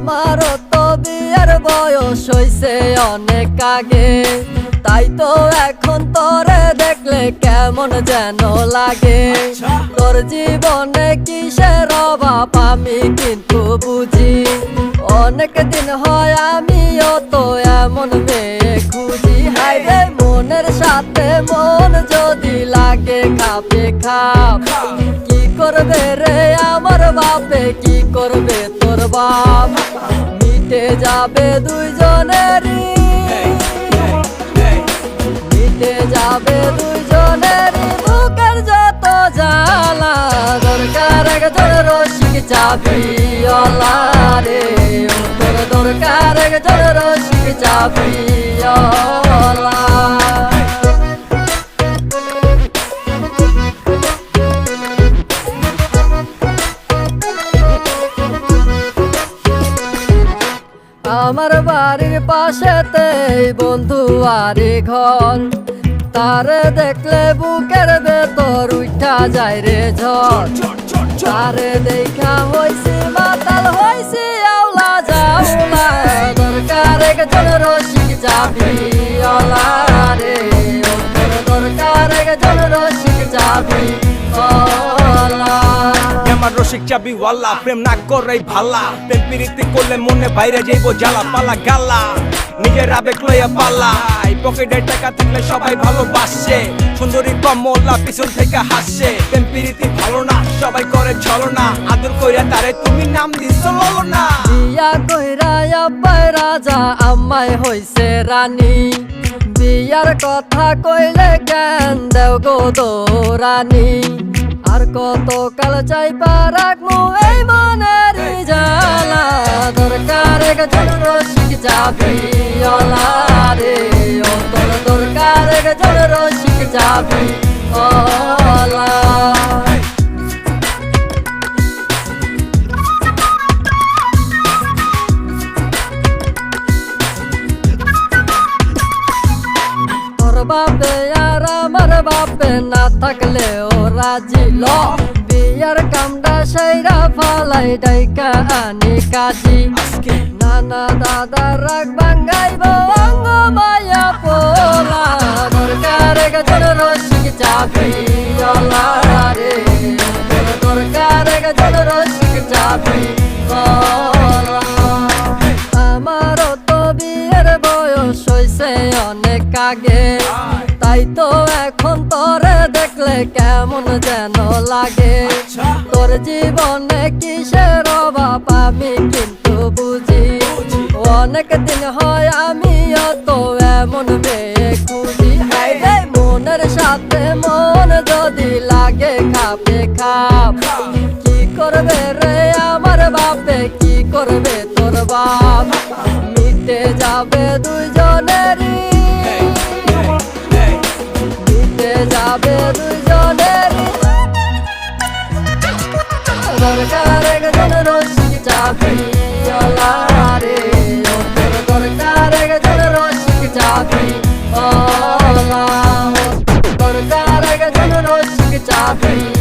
আমার তো বিয়ের বয়স হইছে অনেক আগে। তাই তো এখন তোরে দেখলে কেমন যেন লাগে। আচ্ছা। তোর জীবনে কিসের অভাব আমি কিন্তু বুঝি। অনেক দিন হয় আমিও তো এমন মেয়ে খুঁজি। হাইরে মনের সাথে মন যদি লাগে খাপে খাপ। কি করবে রে বাপে কি করবে তোর বাপ? মিটে যাবে দুইজনেরই। মিটে যাবে দুইজনেরই বুকের যত জ্বালা। দরকার একজন রসিক চাবি রে। তোর দরকার একজন রসিক চাবি অলা আমার বাড়ির পাশেতে বন্ধু আরে ঘর। তার দেখলে বুকের ভেতর উঠা যায় রে ঝড়। তারে দেখা হইছে, মাতাল হইছে, আওলা যাওলা দরকার একজন রসিক যাবি রসিক চাবি ওয়াল্লা, প্রেম না করে ভালা প্রেম প্রীতি করলে মনে বাইরে যাইব জ্বালা পালা গালা নিজের আবেগ লইয়া পাল্লা পকেটে টাকা থাকলে সবাই ভালোবাসে। সুন্দরী কমলা পিছন থেকে হাসছে প্রেম প্রীতি ভালো না, সবাই করে চলো না। আদর কইরা তারে তুমি নাম দিছ, ললো না। বিয়া কইরা আব্বাই রাজা আম্মাই হইছে রানী। বিয়ার কথা কইলে কেন দেও গো রানী? আর কত কাল চাই রাখমু এই মনের জালা। দরকার এক একজন রসিক যাবি অলা রে। ও তোর দরকার এক একজন রসিক যাবি বাপে আর আমার বাপে না থাকলে ও রাজি ল বিয়ার কামটা সেইরা ফালাই ডাইকা আনি কাজি। নানা দাদা রাগ বাঙ্গাইব অঙ্গ মায়া পোলা। দরকার একজন রসিক অলা রে। দরকার একজন রসিক অলা আমারও তো বিয়ের বয়স হইছে অনেক আগে। তাই তো এখন তোরে দেখলে কেমন যেন লাগে। তোর জীবনে কিসের অভাব আমি কিন্তু বুঝি। অনেক দিন হয় আমিও তো এমন মেয়ে খুঁজি। মনের সাথে মন যদি লাগে খাপে খাপ। কি করবে রে আমার বাপে? কি করবে তোর বাপ। মিটে যাবে দুইজনেরই চাবি অলা রে তোর দরকার একজন রসিক চাবি অলা দরকার একজন রসিক চাবি